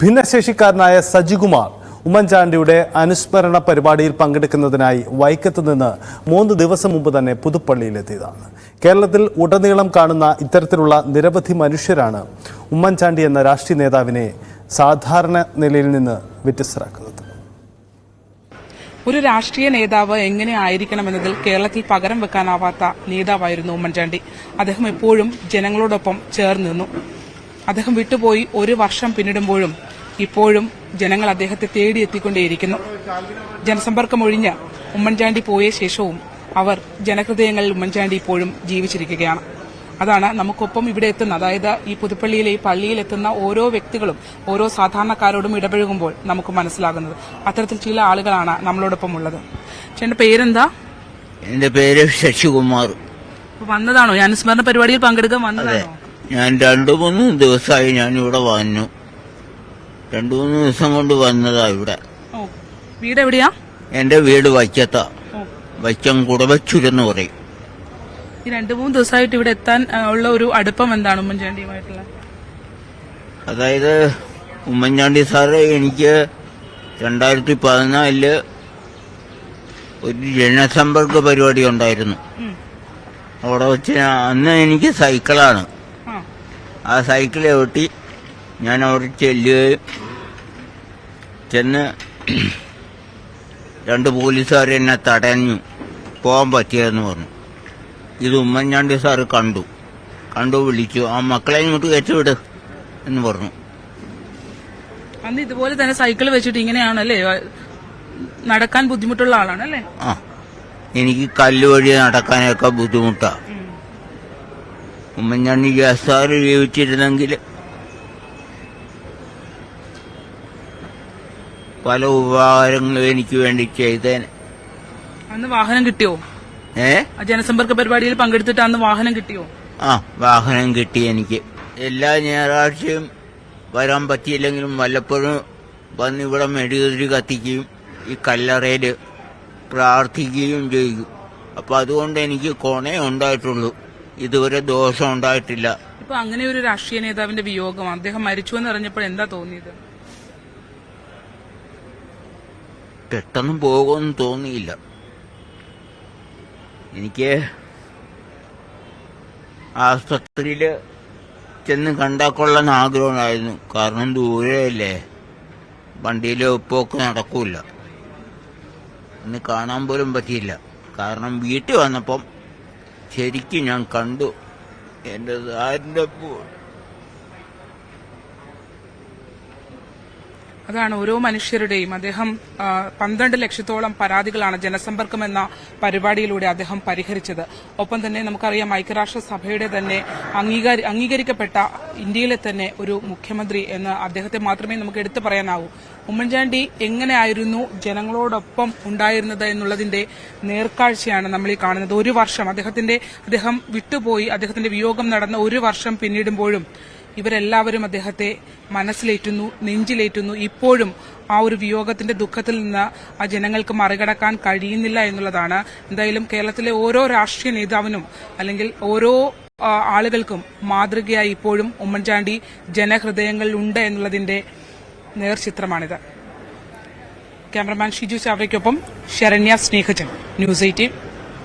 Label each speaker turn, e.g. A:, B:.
A: ഭിന്നശേഷിക്കാരനായ സജികുമാർ ഉമ്മൻചാണ്ടിയുടെ അനുസ്മരണ പരിപാടിയിൽ പങ്കെടുക്കുന്നതിനായി വൈക്കത്ത് നിന്ന് മൂന്ന് ദിവസം മുമ്പ് തന്നെ പുതുപ്പള്ളിയിലെത്തിയതാണ്. കേരളത്തിൽ ഉടനീളം കാണുന്ന ഇത്തരത്തിലുള്ള നിരവധി മനുഷ്യരാണ് ഉമ്മൻചാണ്ടി എന്ന രാഷ്ട്രീയ നേതാവിനെ സാധാരണ നിലയിൽ നിന്ന് വ്യത്യസ്തരാക്കുന്നത്.
B: ഒരു രാഷ്ട്രീയ നേതാവ് എങ്ങനെ ആയിരിക്കണമെന്നതിൽ കേരളത്തിൽ പകരം വെക്കാനാവാത്ത നേതാവായിരുന്നു ഉമ്മൻചാണ്ടി. അദ്ദേഹം എപ്പോഴും ജനങ്ങളോടൊപ്പം ചേർന്നിരുന്നു അദ്ദേഹം വിട്ടുപോയി ഒരു വർഷം പിന്നിടുമ്പോഴും ഇപ്പോഴും ജനങ്ങൾ അദ്ദേഹത്തെ തേടിയെത്തിക്കൊണ്ടേയിരിക്കുന്നു. ജനസമ്പർക്കം ഒഴിഞ്ഞ് ഉമ്മൻചാണ്ടി പോയ ശേഷവും അവർ ജനഹൃദയങ്ങളിൽ ഉമ്മൻചാണ്ടി ഇപ്പോഴും ജീവിച്ചിരിക്കുകയാണ്. അതാണ് നമുക്കൊപ്പം ഇവിടെ എത്തുന്ന അതായത് ഈ പുതുപ്പള്ളിയിലെ ഈ പള്ളിയിൽ എത്തുന്ന ഓരോ വ്യക്തികളും ഓരോ സാധാരണക്കാരോടും ഇടപഴകുമ്പോൾ നമുക്ക് മനസ്സിലാകുന്നത്. അത്തരത്തിൽ ചില ആളുകളാണ് നമ്മളോടൊപ്പം ഉള്ളത്. ചേട്ടന്റെ പേരെന്താ?
C: എന്റെ പേര് ശശികുമാർ.
B: വന്നതാണോ? ഈ അനുസ്മരണ പരിപാടിയിൽ പങ്കെടുക്കാൻ വന്നതാണോ?
C: ഞാൻ രണ്ടു മൂന്ന് ദിവസമായി ഞാൻ ഇവിടെ വന്നു. രണ്ടു മൂന്ന് ദിവസം കൊണ്ട് വന്നതാ ഇവിടെ.
B: വീട് എവിടെയാ
C: എന്റെ വീട് വൈക്കത്ത. വൈക്കം കുടവച്ചൂരെന്ന് പറയും.
B: ഈ രണ്ടു മൂന്ന് ദിവസമായിട്ട് ഇവിടെ എത്താൻ ഉള്ള ഒരു അടുപ്പം എന്താണ് ഉമ്മൻചാണ്ടിയുമായിട്ടുള്ള?
C: അതായത് ഉമ്മൻചാണ്ടി സാറ് എനിക്ക് രണ്ടായിരത്തി പതിനാലിൽ ഒരു ജനസമ്പർക്ക പരിപാടി ഉണ്ടായിരുന്നു. അവിടെ വെച്ച് അന്ന് എനിക്ക് സൈക്കിളാണ്.
B: ആ.
C: ആ സൈക്കിൾ ചവിട്ടി ഞാൻ അവിടെ ചെല്ലുകയും ചെന്ന് രണ്ട് പോലീസുകാർ എന്നെ തടഞ്ഞു. പോകാൻ പറ്റിയതെന്ന് പറഞ്ഞു. ഇത് ഉമ്മൻചാണ്ടി സാറ് കണ്ടു. കണ്ടു വിളിച്ചു. ആ മക്കളെ ഇങ്ങോട്ട് കയറ്റിവിട് എന്ന് പറഞ്ഞു.
B: അന്ന് ഇതുപോലെ തന്നെ സൈക്കിൾ വെച്ചിട്ട് ഇങ്ങനെയാണല്ലേ? നടക്കാൻ ബുദ്ധിമുട്ടുള്ള ആളാണല്ലേ
C: ആ. എനിക്ക് കല്ല് വഴി നടക്കാനൊക്കെ ബുദ്ധിമുട്ടാ. ഉമ്മൻചാണ്ടി സാറ് ജീവിച്ചിരുന്നെങ്കിൽ പല ഉപകാരങ്ങളും എനിക്ക് വേണ്ടി ചെയ്തേനെ.
B: അന്ന് വാഹനം കിട്ടിയോ?
C: ഏ?
B: ജനസമ്പർക്ക പരിപാടിയിൽ പങ്കെടുത്തിട്ട് അന്ന് വാഹനം കിട്ടിയോ?
C: ആ വാഹനം കിട്ടി എനിക്ക്. എല്ലാ ഞായറാഴ്ചയും വരാൻ പറ്റിയില്ലെങ്കിലും വല്ലപ്പോഴും വന്ന് ഇവിടെ മെഴുകുതിരി കത്തിക്കുകയും ഈ കല്ലറയിൽ പ്രാർത്ഥിക്കുകയും ചെയ്യും അപ്പൊ അതുകൊണ്ട് എനിക്ക് കൊണേ ഉണ്ടായിട്ടുള്ളൂ. ഇതുവരെ ദോഷം ഉണ്ടായിട്ടില്ല.
B: ഇപ്പൊ അങ്ങനെ ഒരു രാഷ്ട്രീയ നേതാവിന്റെ വിയോഗം അദ്ദേഹം മരിച്ചു എന്ന് അറിഞ്ഞപ്പോൾ എന്താ തോന്നിയത്?
C: പെട്ടെന്ന് പോകുമെന്ന് തോന്നിയില്ല. എനിക്ക് ആസ്പത്രിയിൽ ചെന്ന് കണ്ടാൽ കൊള്ളാൻ ആഗ്രഹമുണ്ടായിരുന്നു. കാരണം ദൂരെയല്ലേ. വണ്ടിയിൽ ഒപ്പമൊക്കെ നടക്കൂല. ഇന്ന് കാണാൻ പോലും പറ്റിയില്ല. കാരണം വീട്ടിൽ വന്നപ്പം ശരിക്കും ഞാൻ കണ്ടു. എന്റെ സാറിന്റെ
B: അതാണ് ഓരോ മനുഷ്യരുടെയും. അദ്ദേഹം പന്ത്രണ്ട് ലക്ഷത്തോളം പരാതികളാണ് ജനസമ്പർക്കം എന്ന പരിപാടിയിലൂടെ അദ്ദേഹം പരിഹരിച്ചത്. ഒപ്പം തന്നെ നമുക്കറിയാം ഐക്യരാഷ്ട്ര സഭയുടെ തന്നെ അംഗീകാരി അംഗീകരിക്കപ്പെട്ട ഇന്ത്യയിലെ തന്നെ ഒരു മുഖ്യമന്ത്രി എന്ന് അദ്ദേഹത്തെ മാത്രമേ നമുക്ക് എടുത്തു പറയാനാവൂ. ഉമ്മൻചാണ്ടി എങ്ങനെയായിരുന്നു ജനങ്ങളോടൊപ്പം ഉണ്ടായിരുന്നത് എന്നുള്ളതിന്റെ നേർക്കാഴ്ചയാണ് നമ്മൾ ഈ കാണുന്നത്. ഒരു വർഷം അദ്ദേഹത്തിന്റെ അദ്ദേഹം വിട്ടുപോയി അദ്ദേഹത്തിന്റെ വിയോഗം നടന്ന ഒരു വർഷം പിന്നിടുമ്പോഴും ഇവരെല്ലാവരും അദ്ദേഹത്തെ മനസ്സിലേറ്റുന്നു നെഞ്ചിലേറ്റുന്നു. ഇപ്പോഴും ആ ഒരു വിയോഗത്തിന്റെ ദുഃഖത്തിൽ നിന്ന് ആ ജനങ്ങൾക്ക് മറികടക്കാൻ കഴിയുന്നില്ല എന്നുള്ളതാണ്. എന്തായാലും കേരളത്തിലെ ഓരോ രാഷ്ട്രീയ നേതാവിനും അല്ലെങ്കിൽ ഓരോ ആളുകൾക്കും മാതൃകയായി ഇപ്പോഴും ഉമ്മൻചാണ്ടി ജനഹൃദയങ്ങളിൽ ഉണ്ട് എന്നുള്ളതിന്റെ നേർചിത്രമാണിത്. ക്യാമറമാൻ ഷിജു ചാവറയ്ക്കൊപ്പം ശരണ്യ സ്നേഹജൻ. News eighteen.